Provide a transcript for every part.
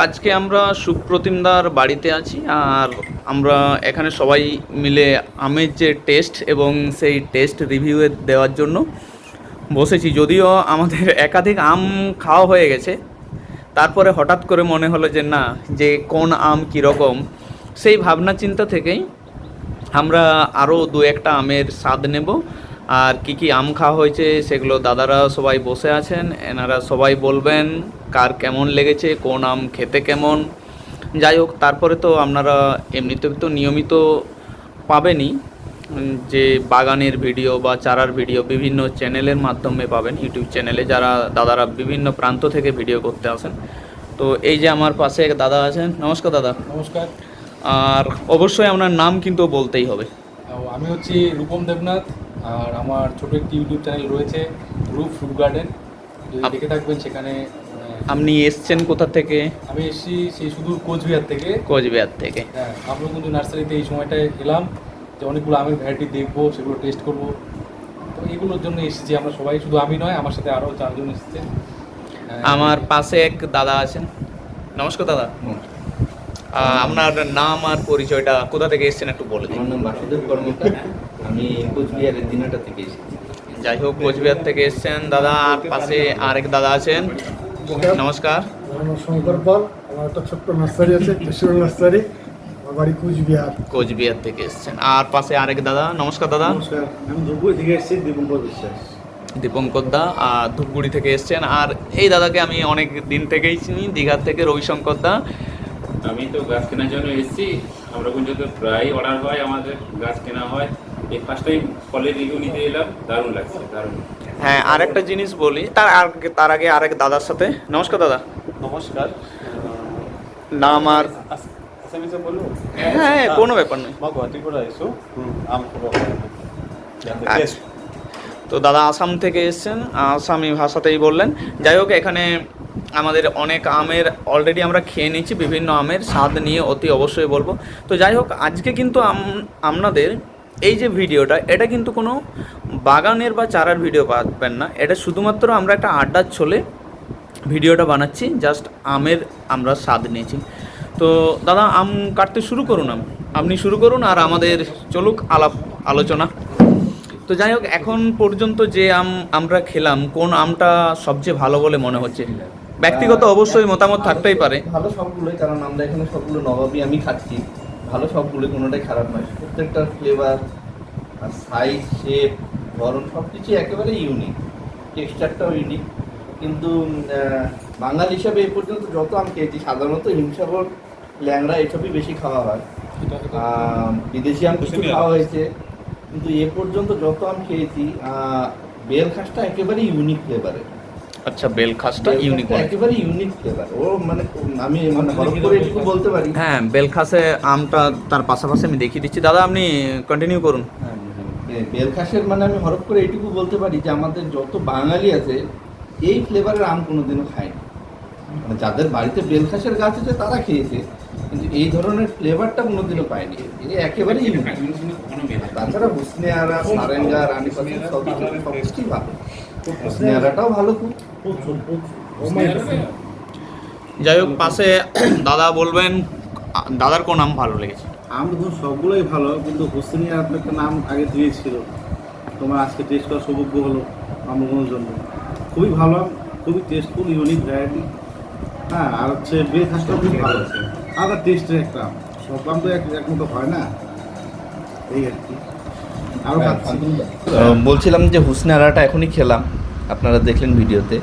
আজকে আমরা সুপ্রতিমদার বাড়িতে আছি আর আমরা এখানে সবাই মিলে আমের যে টেস্ট এবং সেই টেস্ট রিভিউ দেওয়ার জন্য বসেছি। যদিও আমাদের একাধিক আম খাওয়া হয়ে গেছে। তারপরে হঠাৎ করে মনে হলো যে না, যে কোন আম কীরকম? সেই ভাবনা চিন্তা থেকেই আমরা আরও দু একটা আমের স্বাদ নেব। আর কি কি আম খাওয়া হয়েছে সেগুলো দাদারা সবাই বসে আছেন। এনারা সবাই বলবেন কার কেমন লেগেছে কোন আম খেতে কেমন। যাই হোক তারপরে তো আপনারা এমনিতে তো নিয়মিত পাবেনই যে বাগানের ভিডিও বা চারার ভিডিও বিভিন্ন চ্যানেলের মাধ্যমে পাবেন। ইউটিউব চ্যানেলে যারা দাদারা বিভিন্ন প্রান্ত থেকে ভিডিও করতে আসেন। তো এই যে আমার পাশে এক দাদা আছেন। নমস্কার দাদা। নমস্কার। আর অবশ্যই আপনার নাম কিন্তু বলতেই হবে। আমি হচ্ছি রূপম দেবনাথ আর আমার ছোট একটি ইউটিউব চ্যানেল রয়েছে রূপ ফ্রুট গার্ডেন। দেখে থাকবেন সেখানে আপনি এসছেন কোথা থেকে? আমি এসেছি সেই সুদূর কোচবিহার থেকে। কোচবিহার থেকে। হ্যাঁ আমরা কিন্তু নার্সারিতে এই সময়টায় এলাম যে অনেকগুলো আমের ভ্যারাইটি দেখব সেগুলো টেস্ট করব। তো এগুলোর জন্য এসেছি আমরা সবাই শুধু আমি নয় আমার সাথে আরও চারজন এসেছে। হ্যাঁ, আমার পাশে এক দাদা আছেন। নমস্কার দাদা। আপনার নাম আর পরিচয়টা কোথা থেকে এসছেন একটু বলে দিন। আমার নাম বাসুদেব কর্মকার। আমি কোচবিহারের দিনাটা থেকে এসেছি। যাই হোক কোচবিহার থেকে এসছেন দাদা আর পাশে আরেক দাদা আছেন। নমস্কার। আমার নাম শঙ্কর পাল আমার একটা ছোট্ট নার্সারি আছে কৃষ্ণ নার্সারি আমার বাড়ি কুচবিহার। কোচবিহার থেকে এসছেন। আর পাশে আরেক দাদা নমস্কার দাদা। নমস্কার আমি ধূপগুড়ি থেকে এসেছি দীপঙ্কর বিশ্বাস। দীপঙ্কর দা আর ধূপগুড়ি থেকে এসছেন। আর এই দাদাকে আমি অনেক দিন থেকেই চিনি দীঘার থেকে রবিশঙ্কর দা। আমি তো গাছ কেনার জন্য এসেছি। আমরা পর্যন্ত প্রায় অর্ডার হয় আমাদের গাছ কেনা হয়। এই ফার্স্ট টাইম ফলের রিভিউ নিতে এলাম দারুণ লাগছে দারুণ। হ্যাঁ আরেকটা জিনিস বলি। তার আগে তার আগে আরেক দাদার সাথে। নমস্কার দাদা। নমস্কার। নাম আর হ্যাঁ কোনো ব্যাপার নেই। আচ্ছা। তো দাদা আসাম থেকে এসছেন। আসামি ভাষাতেই বললেন। যাই হোক এখানে আমাদের অনেক আমের অলরেডি আমরা খেয়ে নিয়েছি বিভিন্ন আমের স্বাদ নিয়ে অতি অবশ্যই বলব। তো যাই হোক আজকে কিন্তু আপনাদের এই যে ভিডিওটা এটা কিন্তু কোনো বাগানের বা চারার ভিডিও পাবেন না। এটা শুধুমাত্র আমরা একটা আড্ডার ছলে ভিডিওটা বানাচ্ছি, জাস্ট আমের আমরা স্বাদ নিয়েছি। তো দাদা, আম কাটতে শুরু করুন আপনি শুরু করুন আর আমাদের চলুক আলাপ, আলোচনা। তো যাই হোক, এখন পর্যন্ত যে আম আমরা খেলাম, কোন আমটা সবচেয়ে ভালো বলে মনে হচ্ছে? ব্যক্তিগত অবশ্যই মতামত থাকতেই পারে। ভালো সবগুলোই, কারণ আমরা এখানে সবগুলো নবাবই আমি খাচ্ছি। ভালো সবগুলোই, কোনোটাই খারাপ নয়। প্রত্যেকটার ফ্লেভার আর সাইজ শেপ ধরন সব কিছুই একেবারে ইউনিক টেক্সচারটাও ইউনিক কিন্তু বাঙাল হিসাবে এ পর্যন্ত যত আমি খেয়েছি সাধারণত হিমসাগর ল্যাংড়া এসবই বেশি খাওয়া হয়। বিদেশি আম কিছু খাওয়া হয়েছে। কিন্তু এ পর্যন্ত যত আম খেয়েছি আহ, বেল খাসটা একেবারে ইউনিক ফ্লেভারের আচ্ছা বেল খাসটা ইউনিক একেবারে ইউনিক ফ্লেভার ও মানে আমি মানে হরফ করে এটুকু বলতে পারি। হ্যাঁ বেল খাসে আমটা তার পাশাপাশি আমি দেখিয়ে দিচ্ছি। দাদা আপনি কন্টিনিউ করুন। বে- বেলখাসের মানে আমি হরফ করে এটুকু বলতে পারি যে আমাদের যত বাঙালি আছে এই ফ্লেভারের আম কোনোদিনও খায়নি। মানে যাদের বাড়িতে বেলখাসের গাছ আছে তারা খেয়েছে কিন্তু এই ধরনের ফ্লেভারটা কোনোদিনও পায়নি। এ একেবারে ইউনিক কখনো মেলে না। তাছাড়া হুসনিয়ারা সারেঙ্গা রানী সব কিছুই ভালো। হুসনিয়ারাটাও ভালো খুব. যাই হোক পাশে দাদা বলবেন দাদার কোন আম ভালো লেগেছে? আম দেখুন সবগুলোই ভালো কিন্তু হোসেনিয়া আপনার একটা নাম আগে দিয়েছিল। তোমার আজকে টেস্ট করার সৌভাগ্য হলো আমগুলোর জন্য। খুবই ভালো আম খুবই টেস্টফুল ইউনিক ভ্যারাইটি হ্যাঁ আর হচ্ছে বেল খাসটাও খুব ভালো। আছে আলাদা টেস্টের একটা। আম সব আম তো এক এক মতো হয় না। এই আর কি। আরও বলছিলাম যে হুসনারাটা এখনই খেলাম। আপনারা দেখলেন ভিডিওতে।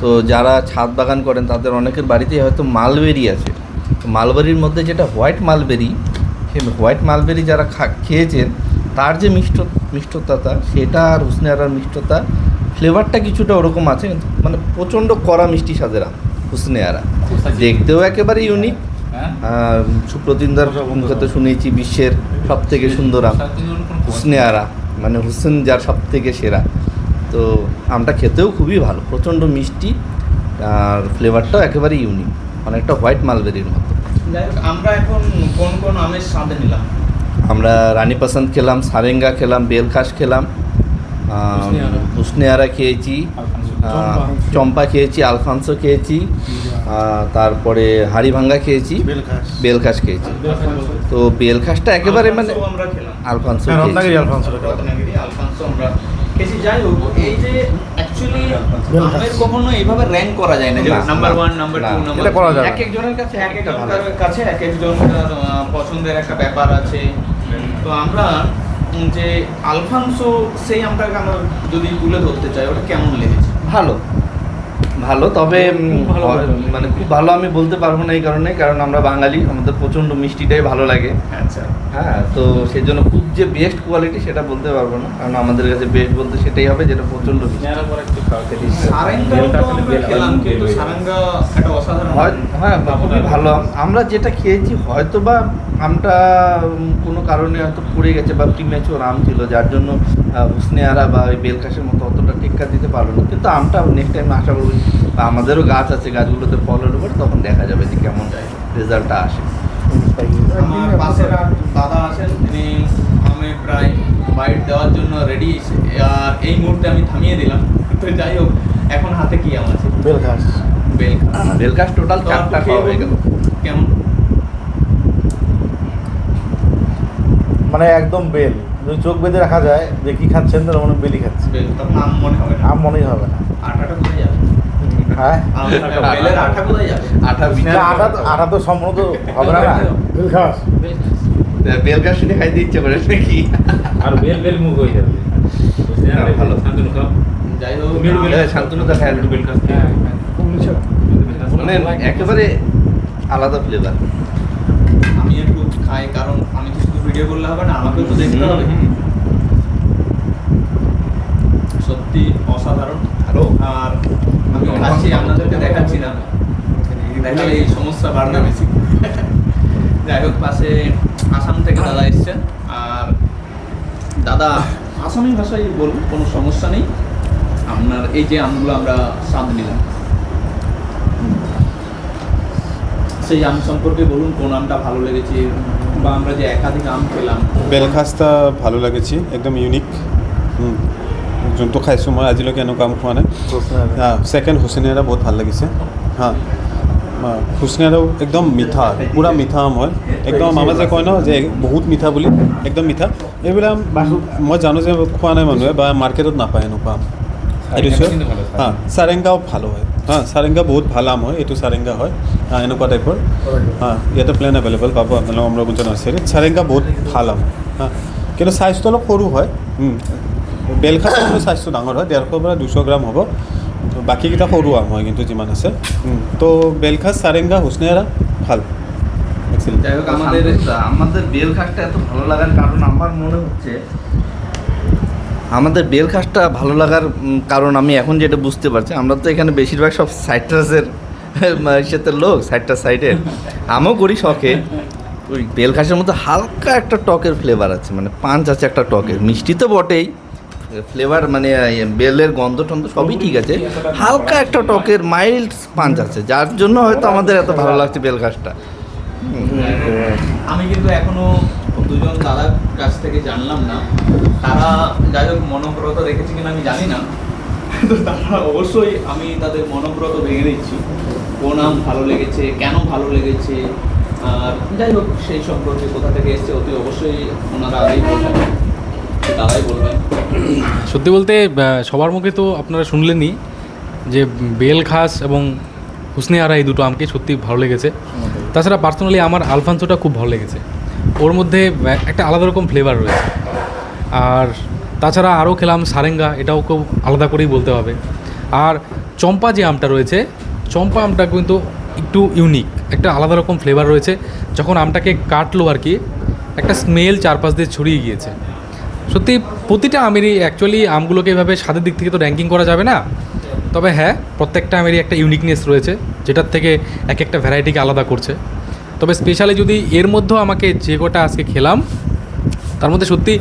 তো যারা ছাদ বাগান করেন তাদের অনেকের বাড়িতেই হয়তো মালবেরি আছে। মালবেরির মধ্যে যেটা হোয়াইট মালবেরি হোয়াইট মালবেরি যারা খা খেয়েছেন তার যে মিষ্ট মিষ্টতাটা সেটা আর হুসনারার মিষ্টতা ফ্লেভারটা কিছুটা ওরকম আছে কিন্তু মানে প্রচণ্ড কড়া মিষ্টি স্বাদের আম হুসনেয়ারা দেখতেও একেবারে ইউনিক হ্যাঁ? সুপ্রতিন্দার মুখে তো শুনেছি বিশ্বের সব থেকে সুন্দর আম। হুসনে আরা মানে হুসেন যার সব থেকে সেরা। তো আমটা খেতেও খুবই ভালো প্রচণ্ড মিষ্টি আর ফ্লেভারটাও একেবারে ইউনিক অনেকটা হোয়াইট মালবেরির মতো। আমরা এখন কোন কোন আমের স্বাদ নিলাম? আমরা রানী পাসান্ত খেলাম সারেঙ্গা খেলাম বেলখাস খেলাম আরা খেয়েছি চম্পা। খেয়েছি আলফান্সো খেয়েছি তারপরে হাড়ি ভাঙ্গা খেয়েছি বেলখাস খেয়েছি। তো বেলখাসটা একেবারে মানে আলফান্সো আলফানসো হ্যাঁ, আলফান্সো আমরা যাই হোক এই যে অ্যাকচুয়ালি। আমের কখনো এইভাবে র্যাঙ্ক করা যায় না। যে number one number two number এটা করা যাবে এক একজনের কাছে এক একজনের কাছে এক একজনের পছন্দের একটা ব্যাপার আছে। তো আমরা যে আলফানসো সেই আমটাকে আমরা যদি তুলে ধরতে চাই ওটা কেমন লেগেছে? ভালো। ভালো তবে। মানে খুব ভালো আমি বলতে পারব না এই কারণে কারণ আমরা বাঙালি আমাদের প্রচণ্ড মিষ্টিটাই ভালো লাগে। আচ্ছা। হ্যাঁ তো সেই জন্য খুব যে বেস্ট কোয়ালিটি সেটা বলতে পারব না কারণ আমাদের কাছে বেস্ট বলতে সেটাই হবে যেটা প্রচণ্ড হয়ে খুবই ভালো। আমরা যেটা খেয়েছি হয়তো বা আমটা কোনো কারণে হয়তো পড়ে গেছে বা প্রিমেচুর আম ছিল যার জন্য স্নেহারা বা ওই বেলকাশের মতো অতটা টেক্কা দিতে পারল না। কিন্তু আমটা নেক্সট টাইম আশা করব আমাদেরও গাছ আছে গাছগুলোতে ফলের হলে পরে তখন দেখা যাবে যে কেমন রেজাল্টটা আসে। আমার পাশের আর দাদা আছেন তিনি আমি প্রায় বাইট দেওয়ার জন্য রেডি আর এই মুহূর্তে আমি থামিয়ে দিলাম। তো যাই হোক এখন হাতে কি আম আছে? বেলখাস বেল বেলকাশ টোটাল চারটা খাওয়া হয়ে গেল। কেমন? মানে একদম বেল। যদি চোখ বেঁধে রাখা যায় যে কি খাচ্ছেন তার মনে বেলি খাচ্ছে। বেল তখন আম মনে হবে না। আম মনেই হবে না। আটাটা কোথায় যাবে। হ্যাঁ? আটা কোথায় যাবে আঠা না, আটা তো- আটা তো সম্পূর্ণ তো হবে না। না বেলঘাস বেলকাশ শুনে খাইতে ইচ্ছে করে নাকি? আর বেল বেল মুখ হয়ে যাবে। ভালো। শান্তনু খাও। যাই হোক হ্যাঁ, শান্তনুদা খায়। বেল খাস মানে একেবারে আলাদা ফ্লেভার আমি একটু খাই কারণ আমি তো শুধু ভিডিও করলে হবে না আমাকেও তো দেখতে হবে। সত্যি অসাধারণ। আর আমি খাচ্ছি আপনাদেরকে দেখাচ্ছি না দেখালে এই সমস্যা বাড়বে বেশি যাই হোক পাশে আসাম থেকে দাদা এসছেন আর দাদা আসামি ভাষায় বলুন কোনো সমস্যা নেই। আপনার এই যে আমগুলো আমরা স্বাদ নিলাম। সেই আম সম্পর্কে বলুন কোন আমটা ভালো লেগেছে বা আমরা যে একাধিক আম খেলাম। বেলখাস্তা ভালো লাগিছে একদম ইউনিক উম, যোনটো খাইছোঁ মই আজিলৈকে এনেকুৱা আম খোৱা নাই। ছেকেণ্ড হুচেনিয়াৰা বহুত ভালো লাগিছে। হা হুচেনিয়াৰাও একদম মিঠা পূৰা মিঠা আম হয় একদম আমাৰ যে কয় ন যে বহুত মিঠা বুলি একদম মিঠা। এইবিলাক মই জানো যে খোৱা নাই মানুহে বা মাৰ্কেটত নাপায় এনেকুৱা। এইটো হা চাৰেংগাও ভালো হয়। হা চাৰেংগা বহুত ভালো আম হয় এইটো চাৰেংগা হয়। এনেকুৱা টাইপৰ। হা ইয়াতে প্লেন এভেইলেবল পাব আপোনালোক অমৰগুঞ্জ নাৰ্চাৰীত। চাৰেংগা বহুত ভালো আম। হা কিন্তু চাইজটো অলপ সৰু হয়। কিন্তু চাইজটো ডাঙৰ হয় ডেৰশৰ পৰা দুশ গ্ৰাম হ'ব। তো বাকীকেইটা সৰু আম হয় কিন্তু যিমান আছে। তো বেলখাচ চাৰেংগা হুচনেৰা ভালো। যাই হোক আমাদের আমাদের আমাদের বেল ঘাসটা এত ভালো লাগার কারণ আমার মনে হচ্ছে আমাদের বেল ঘাসটা ভালো লাগার কারণ আমি এখন যেটা বুঝতে পারছি আমরা তো এখানে বেশিরভাগ সব সাইট্রাসের সাথে লোক সাইট্রাস সাইডের। আমিও করি শখে। ওই বেল ঘাসের মধ্যে হালকা একটা টকের ফ্লেভার আছে মানে পাঞ্চ আছে একটা টকের। মিষ্টি তো বটেই ফ্লেভার মানে বেলের গন্ধ টন্ধ সবই ঠিক আছে। হালকা একটা টকের মাইল্ড পাঞ্চ আছে, যার জন্য হয়তো আমাদের এত ভালো লাগছে বেল গাছটা আমি কিন্তু এখনও দুজন দাদার কাছ থেকে জানলাম না। তারা যাই হোক মনোব্রত রেখেছে কিনা আমি জানি না। তো তারা অবশ্যই আমি তাদের মনোব্রত ভেঙে দিচ্ছি। কোন আম ভালো লেগেছে, কেন ভালো লেগেছে, আর যাই হোক, সেই সম্পর্কে কোথা থেকে এসছে অতি অবশ্যই ওনারা আগেই বলবেন। সত্যি বলতে সবার মুখে তো আপনারা শুনলেনই যে বেল খাস এবং হুসনে আরা এই দুটো আমকে সত্যি ভালো লেগেছে। তাছাড়া পার্সোনালি আমার আলফানসোটা খুব ভালো লেগেছে। ওর মধ্যে একটা আলাদা রকম ফ্লেভার রয়েছে। আর তাছাড়া আরও খেলাম সারেঙ্গা, এটাও খুব আলাদা করেই বলতে হবে। আর চম্পা যে আমটা রয়েছে, চম্পা আমটা কিন্তু একটু ইউনিক একটা আলাদা রকম ফ্লেভার রয়েছে। যখন আমটাকে কাটলো আর কি, একটা স্মেল চারপাশ দিয়ে ছড়িয়ে গিয়েছে। সত্যি, প্রতিটা আমেরই অ্যাকচুয়ালি আমগুলোকে এভাবে স্বাদের দিক থেকে তো র্যাঙ্কিং করা যাবে না। তবে হ্যাঁ প্রত্যেকটা আমেরই একটা ইউনিকনেস রয়েছে, যেটার থেকে এক একটা ভ্যারাইটিকে আলাদা করছে। তবে স্পেশালি যদি এর মধ্যেও আমাকে যে কটা আজকে খেলাম, তার মধ্যে সত্যি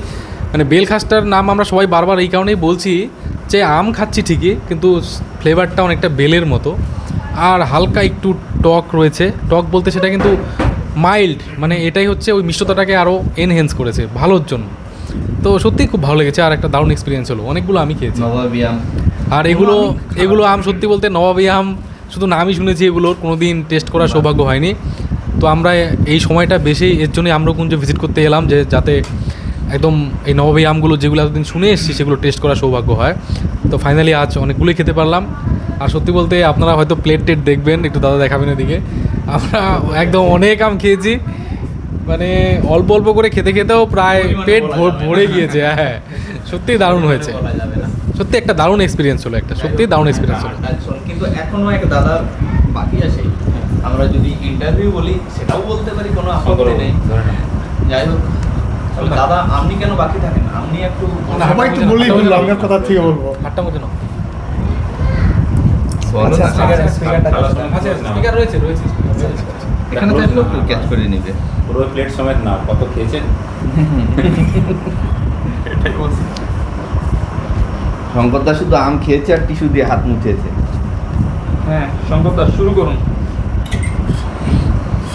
মানে বেল খাসটার নাম আমরা সবাই বারবার এই কারণেই বলছি যে আম খাচ্ছি ঠিকই, কিন্তু ফ্লেভারটা অনেকটা বেলের মতো। আর হালকা একটু টক রয়েছে। টক বলতে সেটা কিন্তু মাইল্ড মানে এটাই হচ্ছে ওই মিষ্টতাটাকে আরও এনহেন্স করেছে, ভালোর জন্য। তো সত্যিই খুব ভালো লেগেছে আর একটা দারুণ এক্সপিরিয়েন্স হলো। অনেকগুলো আমি খেয়েছি। নবাবিয়াম আর এগুলো এগুলো আম সত্যি বলতে নবাবী আম শুধু নামই শুনেছি এগুলোর কোনো দিন টেস্ট করার সৌভাগ্য হয়নি। তো আমরা এই সময়টা বেশি এর জন্যই আম্রকুঞ্জ ভিজিট করতে এলাম যে যাতে একদম এই নবাবী আমগুলো যেগুলো এতদিন শুনে এসেছি সেগুলো টেস্ট করার সৌভাগ্য হয়। তো ফাইনালি আজ অনেকগুলোই খেতে পারলাম। আর সত্যি বলতে আপনারা হয়তো প্লেট টেট দেখবেন একটু দাদা দেখাবেন এদিকে। আমরা একদম অনেক আম খেয়েছি। মানে অল্প অল্প করে খেতে খেতেও প্রায় পেট ভর- ভরে গিয়েছে হ্যাঁ সত্যিই দারুণ হয়েছে। বলা যাবে না। সত্যি একটা দারুণ এক্সপিরিয়েন্স হলো একটা সত্যিই দারুণ এক্সপিরিয়েন্স হলো। আচ্ছা, কিন্তু এখনও এক দাদার বাকি আছে। আমরা যদি ইন্টারভিউ বলি সেটাও বলতে পারি কোনো আপত্তি নেই। যাই হোক দাদা আপনি কেন বাকি থাকেন? আপনি একটু সবাই তো বলেই ফেলল আমি কথা থেকে বলব। হাটটা মতো না আচ্ছা, আচ্ছা স্পিকার রয়েছে রয়েছে। এখানে তো একটু ক্যাচ করে নিবে। পুরো প্লেট সমেত না কত খেয়েছেন? শঙ্করদা শুধু আম খেয়েছে আর টিস্যু দিয়ে হাত মুছেছে। হ্যাঁ শঙ্কর দাস শুরু করুন।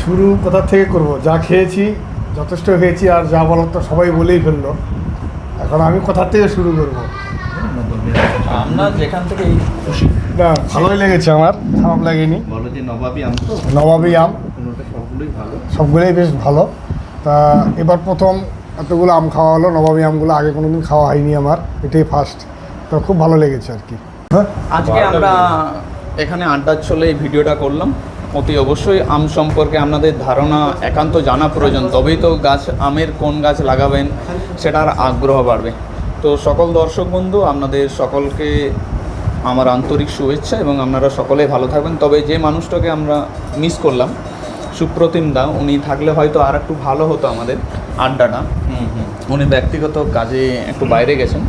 শুরু কোথা থেকে করব? যা খেয়েছি যথেষ্ট হয়েছি আর যা বলার তো সবাই বলেই ফেলল। এখন আমি কোথা থেকে শুরু করব? আমরা যেখান থেকে না ভালোই লেগেছে আমার খারাপ লাগেনি। বলো যে নবাবী আম তো। নবাবী আম। সবগুলোই বেশ ভালো। তা এবার প্রথম এতগুলো আম খাওয়া হলো নবাবী আমগুলো আগে কোনো দিন খাওয়া হয়নি আমার এটাই ফার্স্ট তো খুব ভালো লেগেছে আর কি। হ্যাঁ? আজকে আমরা এখানে আড্ডার চলে এই ভিডিওটা করলাম। অতি অবশ্যই আম সম্পর্কে আপনাদের ধারণা একান্ত জানা প্রয়োজন। তবেই তো গাছ আমের কোন গাছ লাগাবেন সেটার আগ্রহ বাড়বে। তো সকল দর্শক বন্ধু আপনাদের সকলকে আমার আন্তরিক শুভেচ্ছা এবং আপনারা সকলে ভালো থাকবেন। তবে যে মানুষটাকে আমরা মিস করলাম সুপ্রতিম দা উনি থাকলে হয়তো আর একটু ভালো হতো আমাদের আড্ডাটা। উনি ব্যক্তিগত কাজে একটু বাইরে গেছেন।